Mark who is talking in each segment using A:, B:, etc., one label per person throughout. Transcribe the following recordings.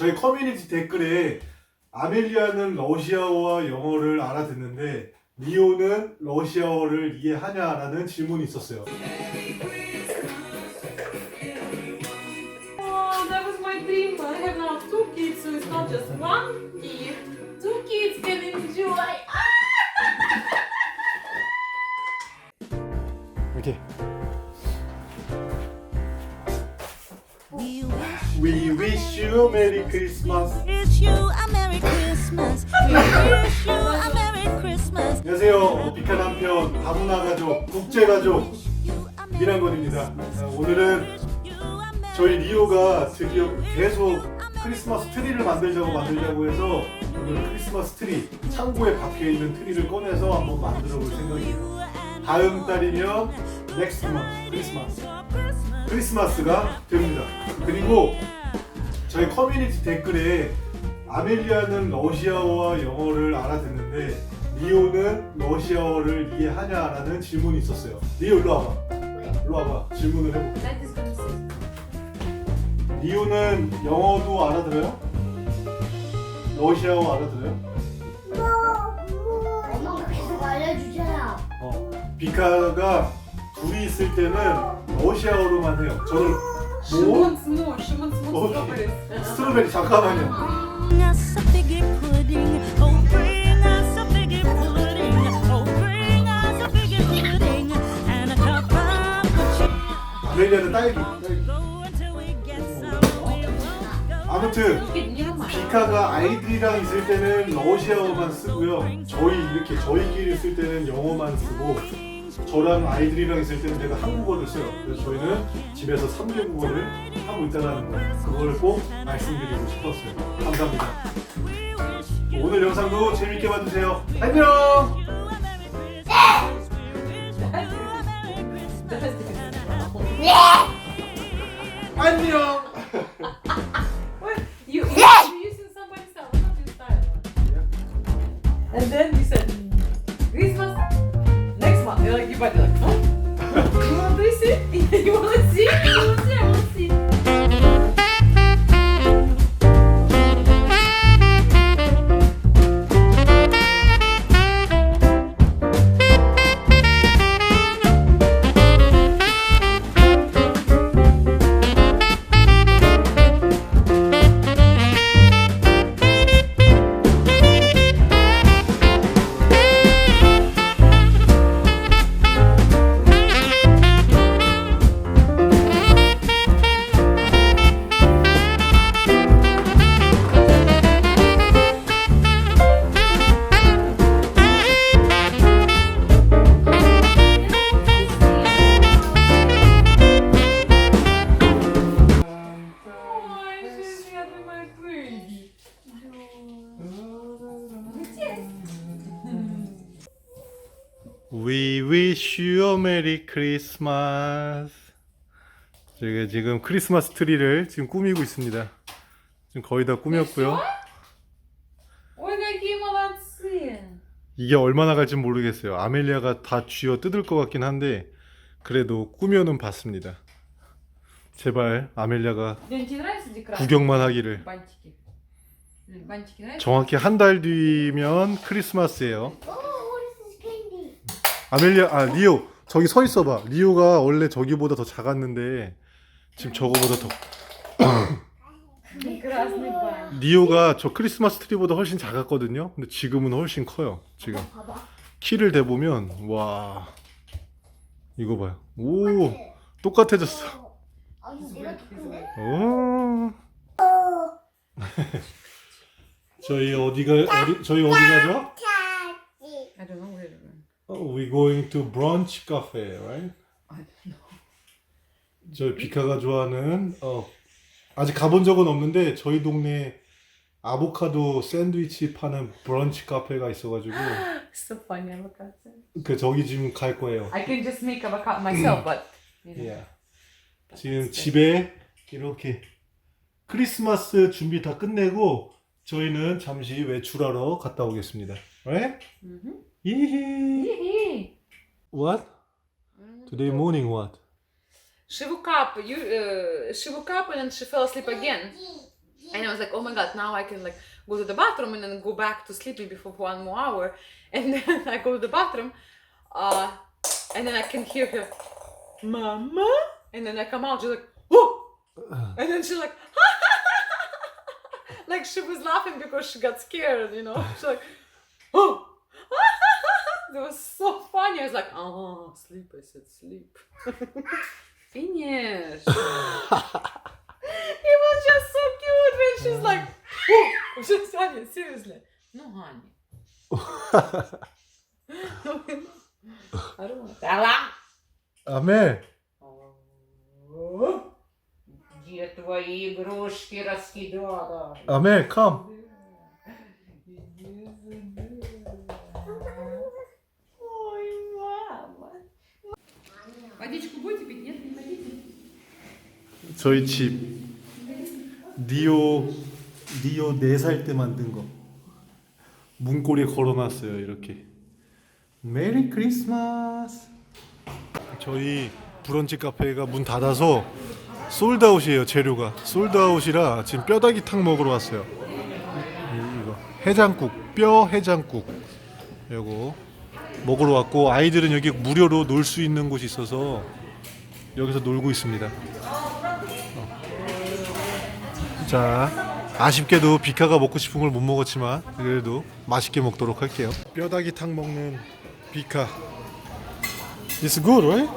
A: 저희 커뮤니티 댓글에 아멜리아는 러시아어와 영어를 알아듣는데 리오는 러시아어를 이해하냐라는 질문이 있었어요.
B: Oh, that was my dream. I have now two kids, so it's not just one
C: wish
A: you a Merry Christmas. 안녕하세요. 어, 비카 남편 다문화 가족 국제 가족 미란건입니다. 어, 오늘은 저희 리오가 드디어 계속 크리스마스 트리를 만들자고 만들자고 해서 오늘 크리스마스 트리 창고에 박혀 있는 트리를 꺼내서 한번 만들어 볼 생각이에요. 다음 달이면 넥스트 month 크리스마스 크리스마스가 됩니다. 그리고 저희 커뮤니티 댓글에 아멜리아는 러시아어와 영어를 알아듣는데 리오는 러시아어를 이해하냐라는 질문이 있었어요. 리오 일로 와봐. 일로 와봐. 질문을 해볼게.
B: That is.
A: 리오는 영어도 알아들어요? 러시아어 알아들어요?
D: 엄마가 계속 알려주잖아.
A: 어. 비카가 둘이 있을 때는 러시아어로만 해요. 저는 뭐? 스트로베리 잠깐만요.
C: Bring us a figgy pudding. Oh, bring us a figgy pudding. Oh, bring us a figgy pudding. And a cup of good cheer.
A: 아멜리아는 딸기. 딸기.
C: Go until we get some. We won't go.
A: 아무튼. 비카가 아이들이랑 있을 때는 러시아어만 쓰고요. 저희 이렇게 저희끼리 쓸 때는 영어만 쓰고 저랑 아이들이랑 있을 때는 제가 한국어를 써요. 그래서 저희는 집에서 3개국어를 하고 있다는 거 그걸 꼭 말씀드리고 싶었어요. 감사합니다. 오늘 영상도 재밌게 봐주세요. 안녕. 안녕. We wish you a Merry Christmas. 저희가 지금 크리스마스 트리를 지금 꾸미고 있습니다. 지금 거의 다 꾸몄고요.
B: Ой, какие молодцы.
A: 이게 얼마나 갈지 모르겠어요. 아멜리아가 다 쥐어 뜯을 것 같긴 한데 그래도 꾸며는 봤습니다. 제발 아멜리아가
B: Лен, тебе нравятся декорации?
A: 구경만 하기를.
B: Бантики. Лен, Бантики нравятся?
A: 정확히 한 달 뒤면 크리스마스예요.
D: 오, 우리 캔디.
A: 아멜리아, 아 리오 저기 서 있어봐. 리오가 원래 저기보다 더 작았는데 지금 저거보다 더
B: Прекрасный бантик.
A: 리오가 저 크리스마스 트리보다 훨씬 작았거든요. 근데 지금은 훨씬 커요. 지금
D: 봐봐.
A: 키를 대보면 와 이거 봐요. 오 똑같아졌어.
D: 아, 이거 내가 더 큰데?
A: 오. 저희 어디가 어디 저희 어디 가죠?
D: 차지.
B: I don't know where to go.
A: Oh, we going to brunch cafe, right?
B: I don't know.
A: 저 비카가 좋아하는 어 아직 가본 적은 없는데 저희 동네 아보카도 샌드위치 파는 브런치 카페가 있어가지고
B: So funny avocado.
A: 그 저기 지금 갈 거예요.
B: I can just make avocado myself, but you know.
A: 예. 지금 집에 이렇게 크리스마스 준비 다 끝내고 저희는 잠시 외출하러 갔다 오겠습니다. Right?
B: Mhm.
A: 이히.
B: Hee-hee.
A: What? Today morning what?
B: She woke up. You, uh, she woke up and she fell asleep again. And I was like, oh my god, now I can like go to the bathroom and then go back to sleep maybe for one more hour. And then I go to the bathroom, uh, and then I can hear her, Mama. And then I come out, she's like, oh, and then she's like, like she was laughing because she got scared, you know. She's like, oh. It was so funny. I was like, oh, sleep. I said, sleep. Finish. it was just so cute when she's like, oh, just honey, seriously. No, honey. I don't want that.
A: Аме. Oh.
B: Где твои игрушки раскидала?
A: Аме, come. 저희 집 니오 니오 4살 때 만든 거. 문고리에 걸어놨어요 이렇게. 메리 크리스마스. 저희 브런치 카페가 문 닫아서 솔드아웃이에요 재료가. 솔드아웃이라 지금 뼈다귀탕 먹으러 왔어요. 이- 이거. 해장국 뼈 해장국. 요거 먹으러 왔고 아이들은 여기 무료로 놀 수 있는 곳이 있어서 여기서 놀고 있습니다 자 아쉽게도 비카가 먹고 싶은 걸 못 먹었지만 그래도 맛있게 먹도록 할게요. 뼈다귀탕 먹는 비카. It's good, right?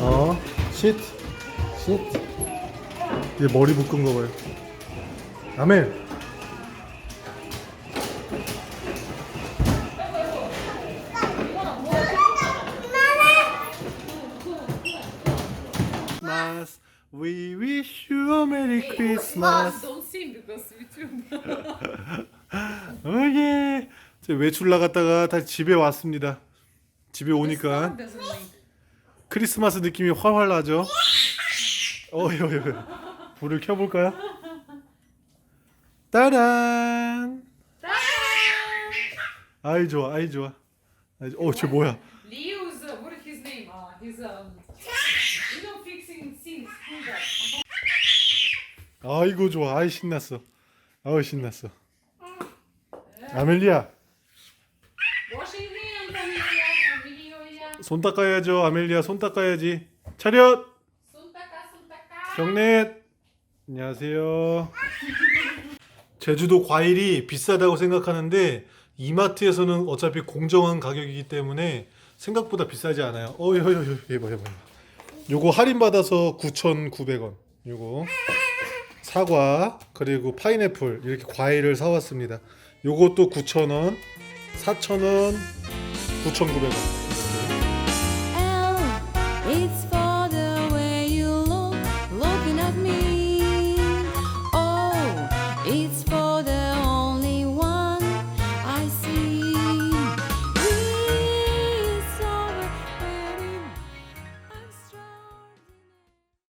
A: 어, 쉿, 쉿. 얘 머리 묶은 거 봐요. 아멘. Christmas. We wish you a Merry Christmas.
B: Don't sing because we too.
A: 오예. 제가 외출 나갔다가 다시 집에 왔습니다. 집에 오니까. 크리스마스 느낌이 활활 나죠. 어여여. 불을 켜볼까요? 따란. 아이 좋아, 아이 좋아. 아이 좋아. 어, 쟤 뭐야?
B: Leo's, uh, what is his name? Uh, he's um, you know, fixing things.
A: 아이고 좋아, 아이 신났어. 아우 신났어. 아멜리아,
B: Washing hands, Amelia, Amelia.
A: 손 닦아야죠. 아멜리아, 손 닦아야지. 차렷. 경례. 안녕하세요. 제주도 과일이 비싸다고 생각하는데 이마트에서는 어차피 공정한 가격이기 때문에 생각보다 비싸지 않아요. 어, 여, 여, 여, 얘봐, 얘봐. 요거 할인 받아서 9,900원. 요거 사과 그리고 파인애플 이렇게 과일을 사왔습니다. 요것도 9,000원, 4,000원, 9,900원.